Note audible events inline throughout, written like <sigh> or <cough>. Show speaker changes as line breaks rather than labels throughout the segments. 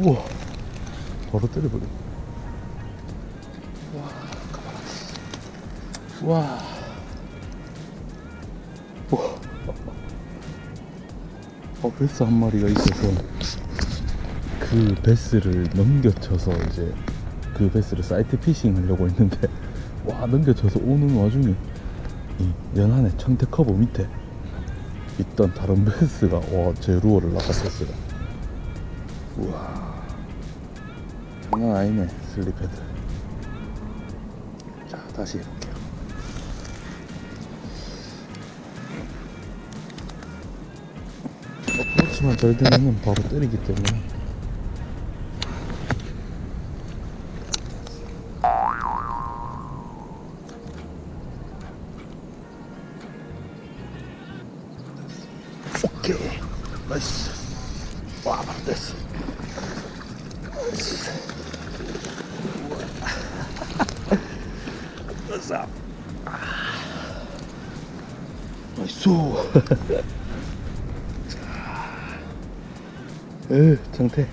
우와. 바로 때려버려. 와 가봐라 와. 와. 어, 베스 한 마리가 있어서 그 베스를 넘겨쳐서 이제 그 베스를 사이트 피싱 하려고 했는데 와 넘겨쳐서 오는 와중에 이 연안의 청태 커버 밑에 있던 다른 <laughs> 베스가 와제 루어를 낚았었어요. 우와 장난 아니네. 슬립헤드 자 다시 해볼게요. 어프로치만 잘 되면 바로 때리기 때문에. 오케이. 나이스. 와 됐어 으쌰 나이스 에 장태.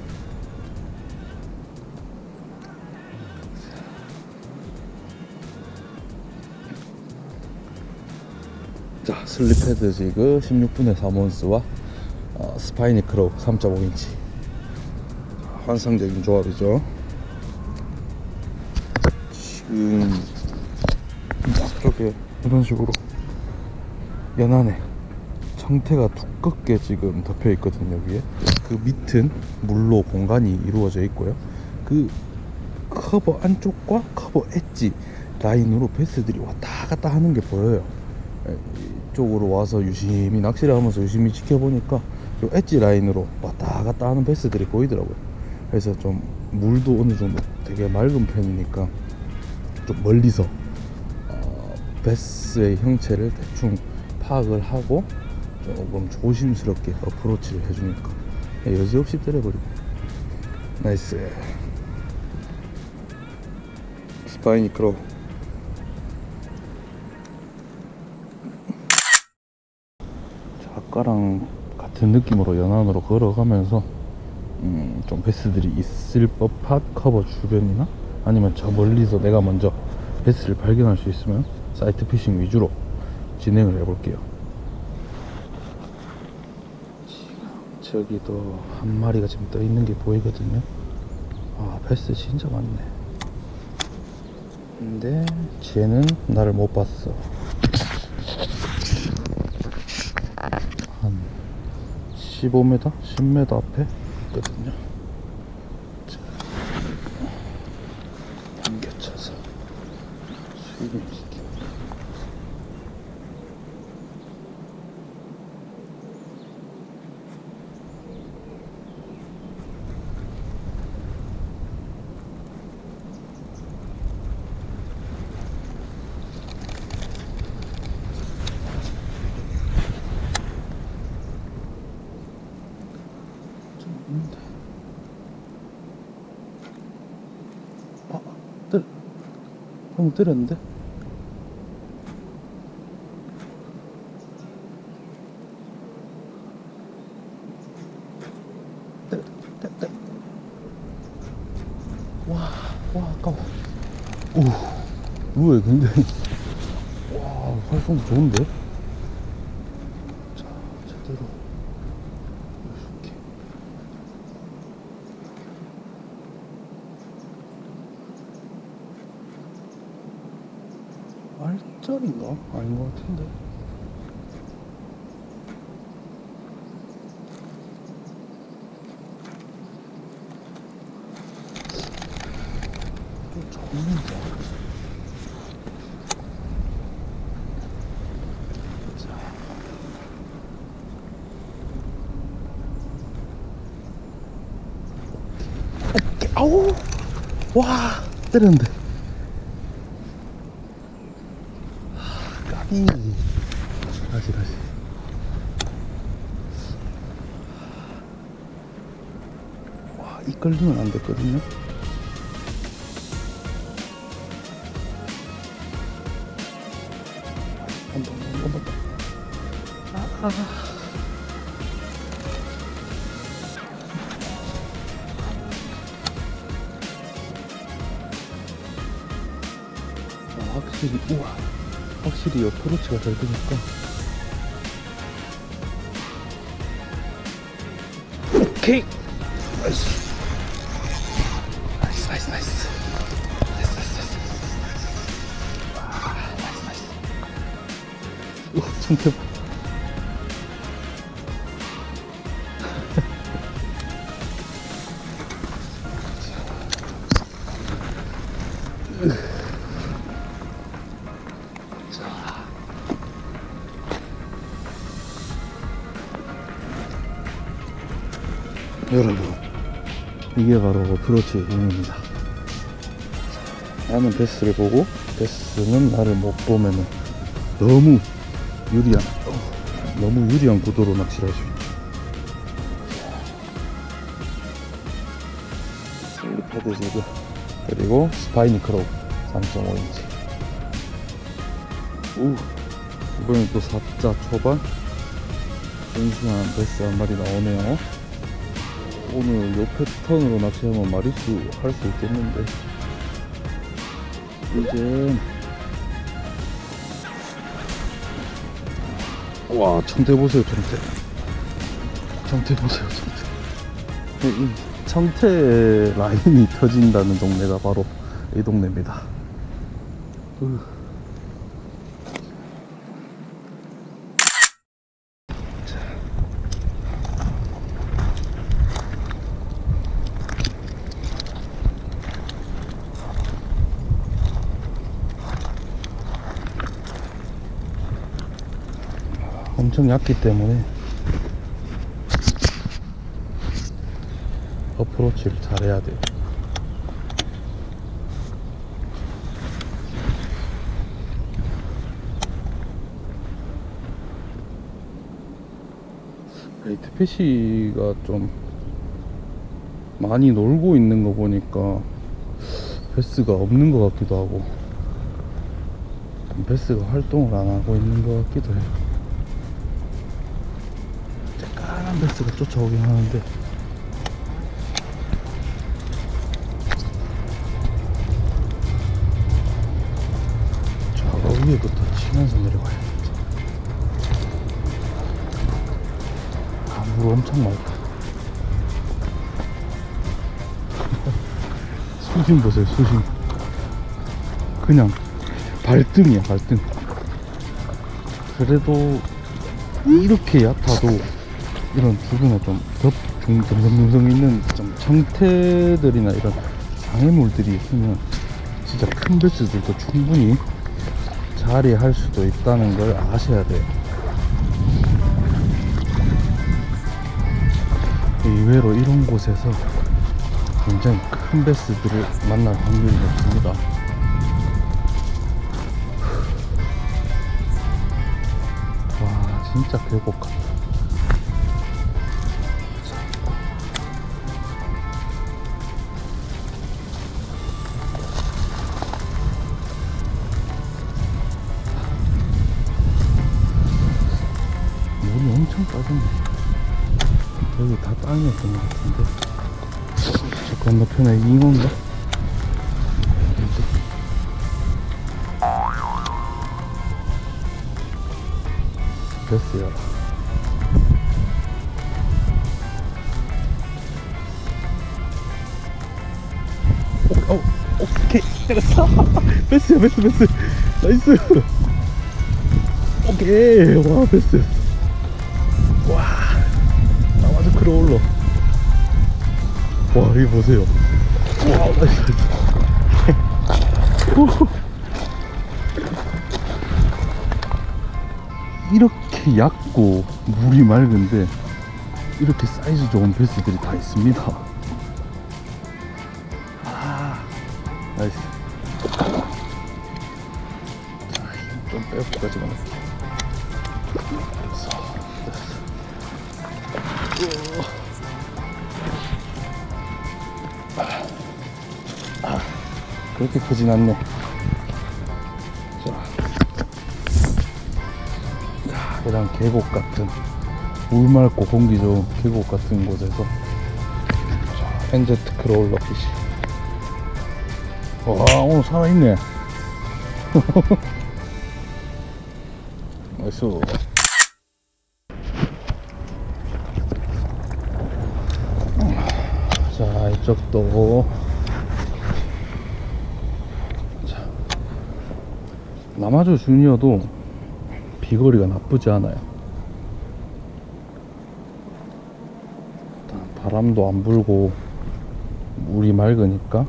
자 슬립헤드 지그 16분의 3온스와 어, 스파이니 크로우 3.5인치 환상적인 조합이죠. 지금 앞쪽에 이런 식으로 연안에 청태가 두껍게 지금 덮여 있거든요 위에. 그 밑은 물로 공간이 이루어져 있고요. 그 커버 안쪽과 커버 엣지 라인으로 베스들이 왔다 갔다 하는 게 보여요. 에, 이쪽으로 와서 유심히 낚시를 하면서 유심히 지켜보니까 요 엣지 라인으로 왔다 갔다 하는 베스들이 보이더라고요 그래서 좀 물도 어느 정도 되게 맑은 편이니까 좀 멀리서 어, 베스의 형체를 대충 파악을 하고 조금 조심스럽게 어프로치를 해주니까 여지없이 때려버리고. 나이스. 스파이니 크로우 자, 아까랑 같은 느낌으로 연안으로 걸어가면서 음, 좀 베스들이 있을 법한 커버 주변이나 아니면 저 멀리서 내가 먼저 베스를 발견할 수 있으면 사이트 피싱 위주로 진행을 해볼게요. 저기도 한 마리가 지금 떠 있는 게 보이거든요. 아, 베스 진짜 많네. 근데 쟤는 나를 못 봤어. 한 15m, 10m 앞에 있거든요. 자, 당겨쳐서 시켜. 좀 있는데. 아, 때려. 방금 때렸는데? 때려, 때려, 때려. 와, 와, 아까워. 오, 루에 굉장히. <laughs> 와, 활성도 좋은데? 10짜리인가? 아닌 것 같은데. 좀 적은데. 어, 아우! 와 때렸는데. 걸리면 안 됐거든요. 아. 아, 확실히 우와. 확실히 옆으로치가 잘 되니까. 오케이. 나이스. 봐 여러분 이게 바로 어프로치의 힘입니다. 나는 베스를 보고 베스는 나를 못 보면은 너무 유리한 어, 너무 유리한 구도로 낚시를 할 수 있죠 패드 제드 그리고 스파이니 크로우 3.5인치. 오 이번엔 또 4자 초반. 순수한 베스 한 마리 나오네요. 오늘 요 패턴으로 낚시하면 마리수 할 수 있겠는데. 이제 와 청태 보세요 청태 청태 보세요 청태. 이- 이 청태 라인이 터진다는 동네가 바로 이 동네입니다. 으. 엄청 얕기 때문에 어프로치를 잘해야 돼요. 레이트 패시가 좀 많이 놀고 있는 거 보니까 베스가 없는 것 같기도 하고 베스가 활동을 안 하고 있는 것 같기도 해요. 베스가 쫓아오긴 하는데. 좌가 위에부터 치면서 내려가야겠다. 아물 엄청 맑다. <laughs> 수심 보세요 수심 그냥 발등이야 발등. 그래도 이렇게 얕아도 이런 주변에 좀 덮, 중, 듬성듬성 있는 좀 청태들이나 이런 장애물들이 있으면 진짜 큰 배스들도 충분히 자리할 수도 있다는 걸 아셔야 돼요. 의외로 이런 곳에서 굉장히 큰 배스들을 만날 확률이 높습니다. 와, 진짜 계곡 같다. 것 같은데. 저 건너편에 잉어인가? 됐어요. 오, 오, 오케이. 베스야, 베스, 베스. 나이스. 오케이. 와, 베스. 와, 나마저 크로올러. 와, 이거 보세요. 이렇게 얕고 물이 맑은데 이렇게 사이즈 좋은 베스들이 다 있습니다. 아, 나이스. 자, 힘좀 빼볼까지만. 됐어, 됐어. 아, 그렇게 크진 않네. 자, 자, 이런 계곡 같은 물 맑고 공기 좋은 계곡 같은 곳에서 자, 엔제트 크롤러 피시. 와, 오늘 살아있네. <laughs> 나이스. 자, 이쪽도. 자, 남아주 주니어도 비거리가 나쁘지 않아요. 일단 바람도 안 불고 물이 맑으니까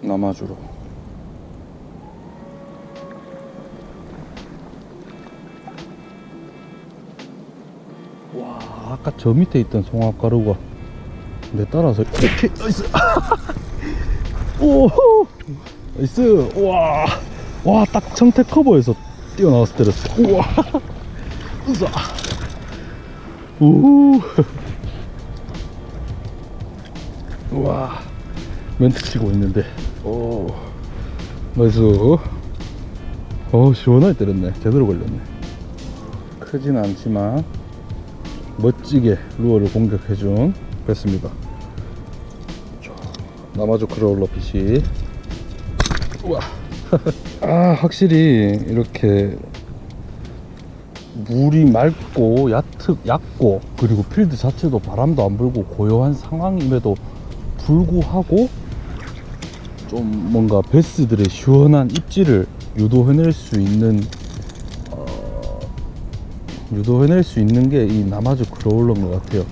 남아주로. 아까 저 밑에 있던 송화가루가 내 따라서 이렇게 나이스. <laughs> 오, 나이스. 와, 와, 딱 청태 커버에서 뛰어나와서 때렸어. 우와, 으쌰. 우, 우와, 멘트 치고 있는데. 오, 나이스. 어, 시원하게 때렸네. 제대로 걸렸네. 크진 않지만 멋지게 루어를 공격해준 뺐습니다. 남아주 크로울러 빛이 우와 <laughs> 아 확실히 이렇게 물이 맑고 얕고, 얕고 그리고 필드 자체도 바람도 안 불고 고요한 상황임에도 불구하고 좀 뭔가 베스들의 시원한 입질을 유도해낼 수 있는 어, 유도해낼 수 있는 게 이 남아주 크로울러인 것 같아요.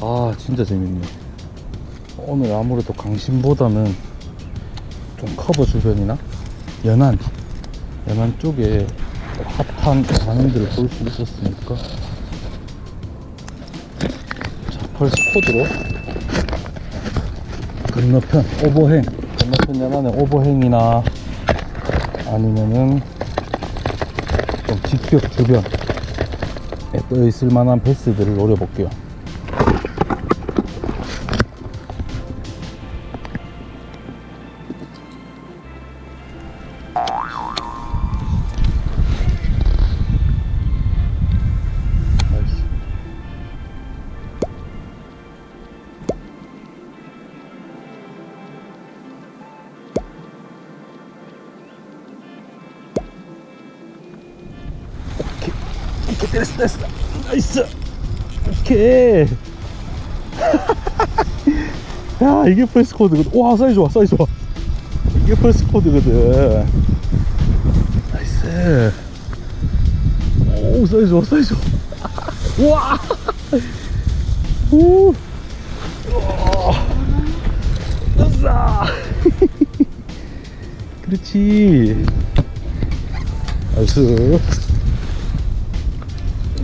아 진짜 재밌네요. 오늘 아무래도 강신보다는 좀 커버 주변이나 연안 연안 쪽에 핫한 반응들을 볼 수 있었으니까 자 펄스 코드로 건너편 오버행 건너편 연안의 오버행이나 아니면은 좀 직격 주변에 떠 있을 만한 베스들을 노려볼게요. 됐어, 됐어. 나이스. 오케이. <laughs> 야, 이게 프레스 코드거든. 와, 사이즈 좋아, 사이즈 좋아. 이게 프레스 코드거든. 나이스. 오, 사이즈 좋아, 사이즈 좋아. 우와! 오! 우와! 으쌰! 그렇지. 나이스.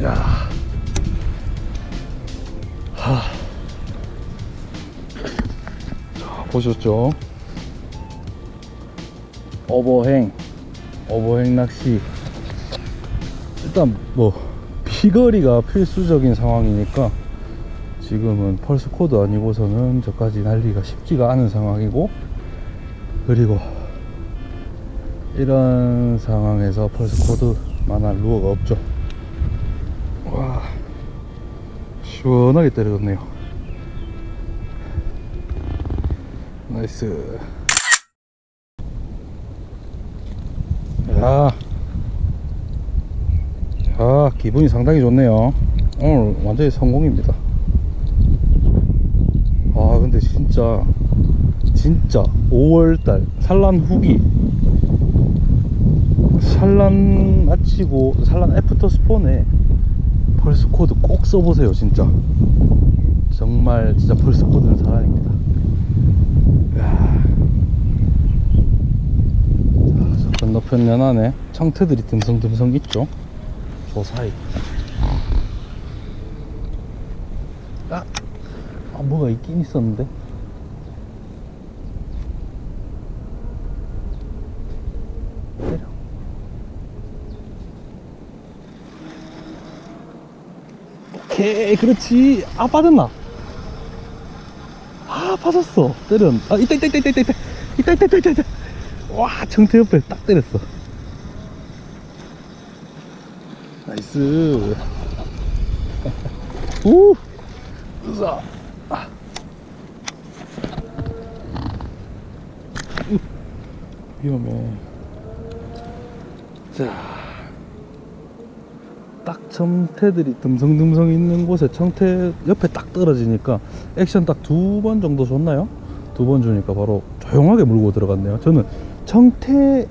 야. 하. 자, 보셨죠? 오버행. 오버행 낚시. 일단 뭐 비거리가 필수적인 상황이니까 지금은 펄스 코드 아니고서는 저까지 날리기가 쉽지가 않은 상황이고 그리고 이런 상황에서 펄스 코드 만한 루어가 없죠 와 시원하게 때려졌네요 나이스 야 아, 기분이 상당히 좋네요. 오늘 완전히 성공입니다. 아, 근데 진짜, 진짜 5월달 산란 후기, 산란 마치고, 산란 애프터 스폰에 펄스 코드 꼭 써보세요, 진짜. 정말 진짜 펄스 코드는 사랑입니다. 자, 저 건너편 연안에 청태들이 듬성듬성 있죠. 저 사이. 아, 아 뭐가 있긴 있었는데. 오케이 그렇지. 아 빠졌나? 아 빠졌어. 때렸 아 있다 있다 있다 있다 있다. 있다 있다 있다 있다 와 정태 옆에 딱 때렸어. 나이스. <laughs> 오 으아. 음. 위험해. 자. 청태들이 듬성듬성 있는 곳에 청태 옆에 딱 떨어지니까 액션 딱 두 번 정도 줬나요? 두 번 주니까 바로 조용하게 물고 들어갔네요. 저는 청태에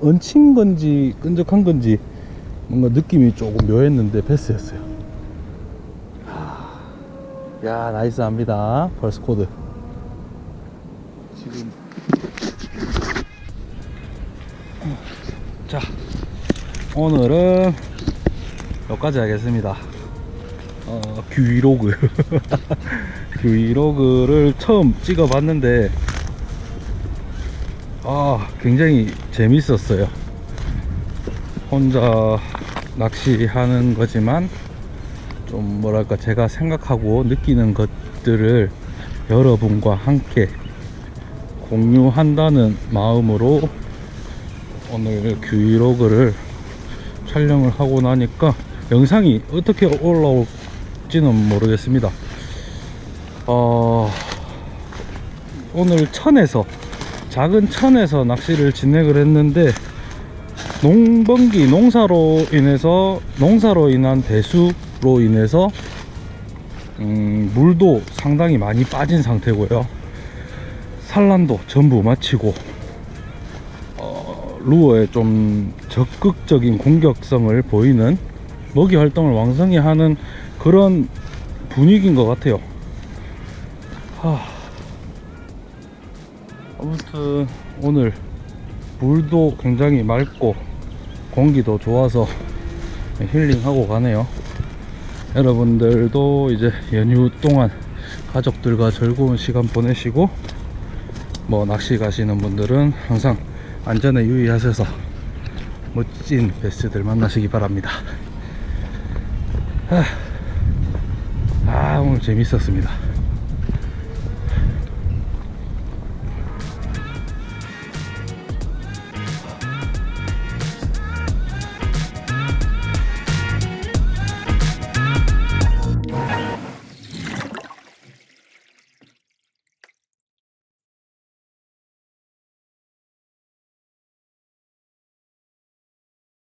얹힌 건지 끈적한 건지 뭔가 느낌이 조금 묘했는데 패스였어요. 하, 야 나이스합니다. 벌스 코드. 지금 자 오늘은 여기까지 하겠습니다. 어, 뷰이로그. 뷰이로그를 <laughs> 처음 찍어 봤는데 아 굉장히 재밌었어요. 혼자 낚시하는 거지만 좀 뭐랄까 제가 생각하고 느끼는 것들을 여러분과 함께 공유한다는 마음으로 오늘 뷰이로그를 촬영을 하고 나니까 영상이 어떻게 올라올지는 모르겠습니다. 어, 오늘 천에서 작은 천에서 낚시를 진행을 했는데 농번기 농사로 인해서 농사로 인한 대수로 인해서 음, 물도 상당히 많이 빠진 상태고요. 산란도 전부 마치고 어, 루어에 좀 적극적인 공격성을 보이는 먹이 활동을 왕성히 하는 그런 분위기인 것 같아요. 하... 아무튼 오늘 물도 굉장히 맑고 공기도 좋아서 힐링하고 가네요. 여러분들도 이제 연휴 동안 가족들과 즐거운 시간 보내시고 뭐 낚시 가시는 분들은 항상 안전에 유의하셔서 멋진 베스들 만나시기 바랍니다. 아, 아, 오늘 재밌었습니다.